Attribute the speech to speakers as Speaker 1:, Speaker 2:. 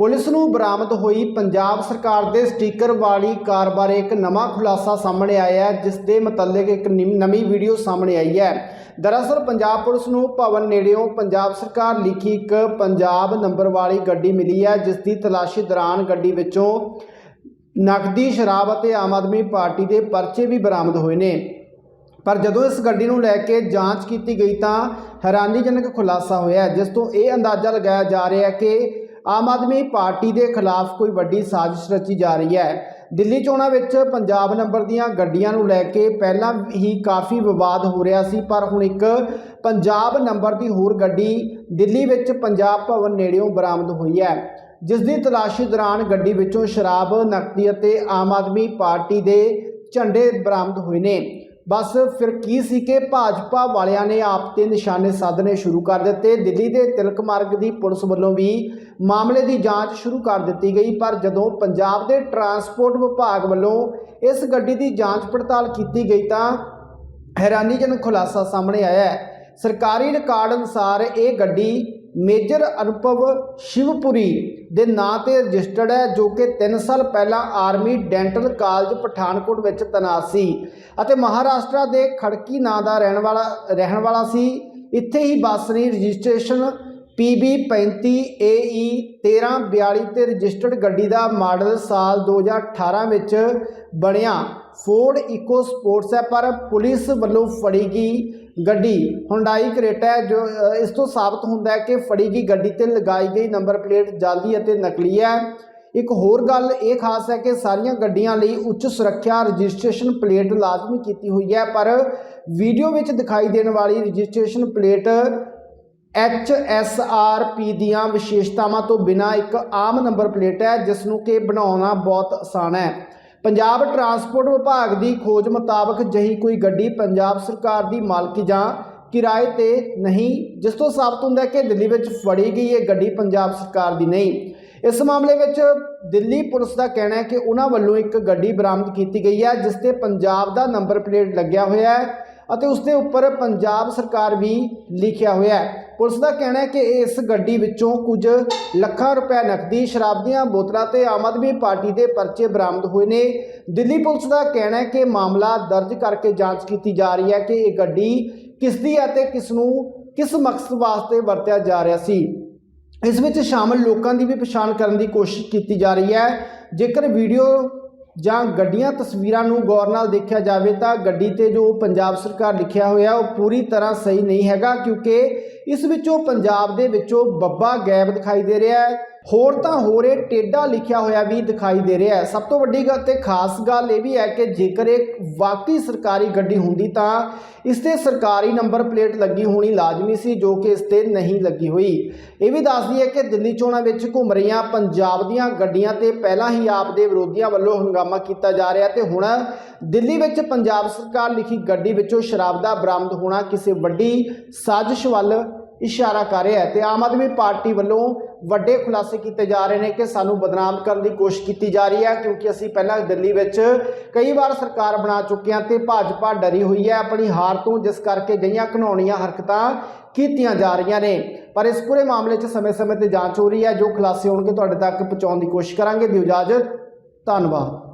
Speaker 1: Police ਨੂੰ ਬਰਾਮਦ ਹੋਈ ਪੰਜਾਬ ਸਰਕਾਰ ਦੇ ਸਟicker ਵਾਲੀ ਕਾਰ ਬਾਰੇ ਇੱਕ ਨਵਾਂ ਖੁਲਾਸਾ ਸਾਹਮਣੇ ਆਇਆ ਹੈ, ਜਿਸ ਦੇ ਮੁਤਲਕ ਇੱਕ ਨਿਮ- ਨਵੀਂ ਵੀਡੀਓ ਸਾਹਮਣੇ ਆਈ ਹੈ। ਦਰਅਸਲ ਪੰਜਾਬ ਪੁਲਿਸ ਨੂੰ ਭਵਨ ਨੇੜਿਓਂ ਪੰਜਾਬ ਸਰਕਾਰ ਲਿਖੀ ਇੱਕ ਪੰਜਾਬ ਨੰਬਰ ਵਾਲੀ ਗੱਡੀ ਮਿਲੀ ਹੈ, ਜਿਸ ਦੀ ਤਲਾਸ਼ੀ ਦੌਰਾਨ ਗੱਡੀ ਵਿੱਚੋਂ ਨਕਦੀ, ਸ਼ਰਾਬ ਅਤੇ ਆਮ ਆਦਮੀ ਪਾਰਟੀ ਦੇ ਪਰਚੇ ਵੀ ਬਰਾਮਦ ਹੋਏ ਨੇ। ਪਰ ਜਦੋਂ ਇਸ ਗੱਡੀ ਨੂੰ ਲੈ ਕੇ ਜਾਂਚ ਕੀਤੀ ਗਈ ਤਾਂ ਹੈਰਾਨੀਜਨਕ ਖੁਲਾਸਾ ਹੋਇਆ ਜਿਸ ਤੋਂ ਇਹ ਅੰਦਾਜ਼ਾ ਲਗਾਇਆ ਜਾ ਰਿਹਾ ਹੈ ਕਿ ਆਮ ਆਦਮੀ ਪਾਰਟੀ ਦੇ ਖਿਲਾਫ ਕੋਈ ਵੱਡੀ ਸਾਜ਼ਿਸ਼ ਰਚੀ ਜਾ ਰਹੀ ਹੈ। ਦਿੱਲੀ ਚੋਣਾਂ ਵਿੱਚ ਪੰਜਾਬ ਨੰਬਰ ਦੀਆਂ ਗੱਡੀਆਂ ਨੂੰ ਲੈ ਕੇ ਪਹਿਲਾਂ ਹੀ ਕਾਫੀ ਵਿਵਾਦ ਹੋ ਰਿਹਾ ਸੀ, ਪਰ ਹੁਣ ਇੱਕ ਪੰਜਾਬ ਨੰਬਰ ਦੀ ਹੋਰ ਗੱਡੀ ਦਿੱਲੀ ਵਿੱਚ ਪੰਜਾਬ ਭਵਨ ਨੇੜਿਓਂ ਬਰਾਮਦ ਹੋਈ ਹੈ। ਜਿਸ ਦੀ ਤਲਾਸ਼ੀ ਦੌਰਾਨ ਗੱਡੀ ਵਿੱਚੋਂ ਸ਼ਰਾਬ, ਨਕਦੀ ਅਤੇ ਆਮ ਆਦਮੀ ਪਾਰਟੀ ਦੇ ਝੰਡੇ ਬਰਾਮਦ ਹੋਏ ਨੇ। ਬਸ ਫਿਰ ਕੀ ਸੀ ਕਿ ਭਾਜਪਾ ਵਾਲਿਆਂ ਨੇ ਆਪ ਤੇ ਨਿਸ਼ਾਨੇ ਸਾਧਨੇ ਸ਼ੁਰੂ ਕਰ ਦਿੱਤੇ। ਦਿੱਲੀ ਦੇ ਤਿਲਕ ਮਾਰਗ ਦੀ ਪੁਲਿਸ ਵੱਲੋਂ ਵੀ ਮਾਮਲੇ ਦੀ ਜਾਂਚ ਸ਼ੁਰੂ ਕਰ ਦਿੱਤੀ ਗਈ, ਪਰ ਜਦੋਂ ਪੰਜਾਬ ਦੇ ਟਰਾਂਸਪੋਰਟ ਵਿਭਾਗ ਵੱਲੋਂ ਇਸ ਗੱਡੀ ਦੀ ਜਾਂਚ ਪੜਤਾਲ ਕੀਤੀ ਗਈ ਤਾਂ ਹੈਰਾਨੀਜਨਕ ਖੁਲਾਸਾ ਸਾਹਮਣੇ ਆਇਆ ਹੈ। ਸਰਕਾਰੀ ਰਿਕਾਰਡ ਅਨੁਸਾਰ ਇਹ ਗੱਡੀ ਮੇਜਰ ਅਨੁਭਵ ਸ਼ਿਵਪੁਰੀ ਦੇ ਨਾਂ ਤੇ ਰਜਿਸਟਰਡ ਹੈ, ਜੋ ਕਿ 3 ਸਾਲ ਪਹਿਲਾਂ ਆਰਮੀ ਡੈਂਟਲ ਕਾਲਜ ਪਠਾਨਕੋਟ ਵਿੱਚ ਤੈਨਾਤ ਸੀ ਅਤੇ ਮਹਾਰਾਸ਼ਟਰ ਦੇ ਖੜਕੀ ਨਾਂ ਦਾ ਰਹਿਣ ਵਾਲਾ ਰਹਿਣ ਵਾਲਾ ਸੀ। ਇੱਥੇ ਹੀ ਬੱਸ ਦੀ ਰਜਿਸਟ੍ਰੇਸ਼ਨ PB 35 AE 1342 ਤੇ ਰਜਿਸਟਰਡ ਗੱਡੀ ਦਾ ਮਾਡਲ ਸਾਲ 2018 ਵਿੱਚ ਬਣਿਆ। ਫੋਰਡ ਇਕੋ ਸਪੋਰਟਸ ਹੈ, ਪਰ ਪੁਲਿਸ ਵੱਲੋਂ ਫੜੀ ਗਈ ਗੱਡੀ। ਹੁੰਡਾਈ ਕਰੇਟਾ ਹੈ, ਜੋ ਇਸ ਤੋਂ ਸਾਬਤ ਹੁੰਦਾ ਹੈ ਕਿ ਫੜੀ ਗਈ ਗੱਡੀ ਤੇ ਲਗਾਈ ਗਈ ਨੰਬਰ ਪਲੇਟ ਜਾਲੀ ਅਤੇ ਨਕਲੀ ਹੈ। ਇੱਕ ਹੋਰ ਗੱਲ ਇਹ ਖਾਸ ਹੈ ਕਿ ਸਾਰੀਆਂ ਗੱਡੀਆਂ ਲਈ ਉੱਚ ਸੁਰੱਖਿਆ ਰਜਿਸਟ੍ਰੇਸ਼ਨ ਪਲੇਟ ਲਾਜ਼ਮੀ ਕੀਤੀ ਹੋਈ ਹੈ, ਪਰ ਵੀਡੀਓ ਵਿੱਚ ਦਿਖਾਈ ਦੇਣ ਵਾਲੀ registration plate H S R P ਦੀਆਂ ਵਿਸ਼ੇਸ਼ਤਾਵਾਂ ਤੋਂ ਬਿਨਾ ਇੱਕ ਆਮ ਨੰਬਰ ਪਲੇਟ ਹੈ, ਜਿਸ ਨੂੰ ਕਿ ਬਣਾਉਣਾ ਬਹੁਤ ਆਸਾਨ ਹੈ। ਪੰਜਾਬ ਟਰਾਂਸਪੋਰਟ ਵਿਭਾਗ ਦੀ ਖੋਜ ਮੁਤਾਬਕ ਜਹੀ ਕੋਈ ਗੱਡੀ ਪੰਜਾਬ ਸਰਕਾਰ ਦੀ ਮਾਲਕੀ ਜਾਂ ਕਿਰਾਏ ਤੇ ਨਹੀਂ, ਜਿਸ ਤੋਂ ਸਾਬਤ ਹੁੰਦਾ ਹੈ ਕਿ ਦਿੱਲੀ ਵਿੱਚ ਫੜੀ ਗਈ ਇਹ ਗੱਡੀ ਪੰਜਾਬ ਸਰਕਾਰ ਦੀ ਨਹੀਂ। ਇਸ ਮਾਮਲੇ ਵਿੱਚ ਦਿੱਲੀ ਪੁਲਿਸ ਦਾ ਕਹਿਣਾ ਹੈ ਕਿ ਉਹਨਾਂ ਵੱਲੋਂ ਇੱਕ ਗੱਡੀ ਬਰਾਮਦ ਕੀਤੀ ਗਈ ਹੈ, ਜਿਸ ਤੇ ਪੰਜਾਬ ਦਾ ਨੰਬਰ ਪਲੇਟ ਲੱਗਿਆ ਹੋਇਆ ਹੈ। ਅਤੇ ਉਸ ਦੇ ਉੱਪਰ ਪੰਜਾਬ ਸਰਕਾਰ ਵੀ ਲਿਖਿਆ ਹੋਇਆ ਹੈ। ਪੁਲਿਸ ਦਾ ਕਹਿਣਾ ਹੈ ਕਿ ਇਸ ਗੱਡੀ ਵਿੱਚੋਂ ਕੁਝ ਲੱਖਾਂ ਰੁਪਏ ਨਕਦੀ, ਸ਼ਰਾਬ ਦੀਆਂ ਬੋਤਲਾਂ ਤੇ ਆਮ ਆਦਮੀ ਪਾਰਟੀ ਦੇ ਪਰਚੇ ਬਰਾਮਦ ਹੋਏ ਨੇ। ਦਿੱਲੀ ਪੁਲਿਸ ਦਾ ਕਹਿਣਾ ਹੈ ਕਿ ਮਾਮਲਾ ਦਰਜ ਕਰਕੇ ਜਾਂਚ ਕੀਤੀ ਜਾ ਰਹੀ ਹੈ ਕਿ ਇਹ ਗੱਡੀ ਕਿਸ ਦੀ ਹੈ ਤੇ ਕਿਸ ਨੂੰ ਕਿਸ ਮਕਸਦ ਵਾਸਤੇ ਵਰਤਿਆ ਜਾ ਰਿਹਾ ਸੀ। ਇਸ ਵਿੱਚ ਸ਼ਾਮਲ ਲੋਕਾਂ ਦੀ ਵੀ ਪਛਾਣ ਕਰਨ ਦੀ ਕੋਸ਼ਿਸ਼ ਕੀਤੀ ਜਾ ਰਹੀ ਹੈ। ਜੇਕਰ ਵੀਡੀਓ ਜਾਂ ਗੱਡੀਆਂ ਤਸਵੀਰਾਂ ਨੂੰ ਗੌਰ ਨਾਲ ਦੇਖਿਆ ਜਾਵੇ ਤਾਂ ਗੱਡੀ ਤੇ ਜੋ ਪੰਜਾਬ ਸਰਕਾਰ ਲਿਖਿਆ ਹੋਇਆ ਉਹ ਪੂਰੀ ਤਰ੍ਹਾਂ ਸਹੀ ਨਹੀਂ ਹੈਗਾ ਕਿਉਂਕਿ ਇਸ ਵਿੱਚੋਂ ਪੰਜਾਬ ਦੇ ਵਿੱਚੋਂ ਬੱਬਾ ਗੈਪ ਦਿਖਾਈ ਦੇ ਰਿਹਾ ਹੈ। ਹੋਰ ਤਾਂ ਹੋਰ ਇਹ ਟੇਡਾ ਲਿਖਿਆ ਹੋਇਆ ਵੀ ਦਿਖਾਈ ਦੇ ਰਿਹਾ ਹੈ। ਸਭ ਤੋਂ ਵੱਡੀ ਗੱਲ ਤੇ ਖਾਸ ਗੱਲ ਇਹ ਵੀ ਹੈ ਕਿ ਜੇਕਰ ਇਹ ਵਾਕਈ ਸਰਕਾਰੀ ਗੱਡੀ ਹੁੰਦੀ ਤਾਂ ਇਸ ਤੇ ਸਰਕਾਰੀ ਨੰਬਰ ਪਲੇਟ ਲੱਗੀ ਹੋਣੀ ਲਾਜ਼ਮੀ ਸੀ, ਜੋ ਕਿ ਇਸ ਤੇ ਨਹੀਂ ਲੱਗੀ ਹੋਈ। ਇਹ ਵੀ ਦੱਸਦੀ ਹੈ ਕਿ ਦਿੱਲੀ ਚੋਣਾਂ ਵਿੱਚ ਘੁੰਮ ਰਹੀਆਂ ਪੰਜਾਬ ਦੀਆਂ ਗੱਡੀਆਂ ਤੇ ਪਹਿਲਾਂ ਹੀ ਆਪ ਦੇ ਵਿਰੋਧੀਆਂ ਵੱਲੋਂ ਹੰਗਾਮਾ ਕੀਤਾ ਜਾ ਰਿਹਾ ਤੇ ਹੁਣ ਦਿੱਲੀ ਵਿੱਚ ਪੰਜਾਬ ਸਰਕਾਰ ਲਿਖੀ ਗੱਡੀ ਵਿੱਚੋਂ ਸ਼ਰਾਬ ਦਾ ਬਰਾਮਦ ਹੋਣਾ ਕਿਸੇ ਵੱਡੀ ਸਾਜ਼ਿਸ਼ ਵੱਲ ਇਸ਼ਾਰਾ ਕਰ ਰਿਹਾ ਹੈ ਤੇ ਆਮ ਆਦਮੀ ਪਾਰਟੀ ਵੱਲੋਂ ਵੱਡੇ ਖੁਲਾਸੇ ਕੀਤੇ ਜਾ ਰਹੇ ਨੇ ਕਿ ਸਾਨੂੰ ਬਦਨਾਮ ਕਰਨ ਦੀ ਕੋਸ਼ਿਸ਼ ਕੀਤੀ ਜਾ ਰਹੀ ਹੈ, ਕਿਉਂਕਿ ਅਸੀਂ ਪਹਿਲਾਂ ਦਿੱਲੀ ਵਿੱਚ ਕਈ ਵਾਰ ਸਰਕਾਰ ਬਣਾ ਚੁੱਕੇ ਹਾਂ ਤੇ ਭਾਜਪਾ ਡਰੀ ਹੋਈ ਹੈ ਆਪਣੀ ਹਾਰ ਤੋਂ, ਜਿਸ ਕਰਕੇ ਜਈਆਂ ਘਣਾਉਣੀਆਂ ਹਰਕਤਾਂ ਕੀਤੀਆਂ ਜਾ ਰਹੀਆਂ ਨੇ। ਪਰ ਇਸ ਪੂਰੇ ਮਾਮਲੇ 'ਚ ਸਮੇਂ-ਸਮੇਂ ਤੇ ਜਾਂਚ ਹੋ ਰਹੀ ਹੈ, ਜੋ ਖੁਲਾਸੇ ਹੋਣਗੇ ਤੁਹਾਡੇ ਤੱਕ ਪਹੁੰਚਾਉਣ ਦੀ ਕੋਸ਼ਿਸ਼ ਕਰਾਂਗੇ। ਦਿਓ ਧੰਨਵਾਦ।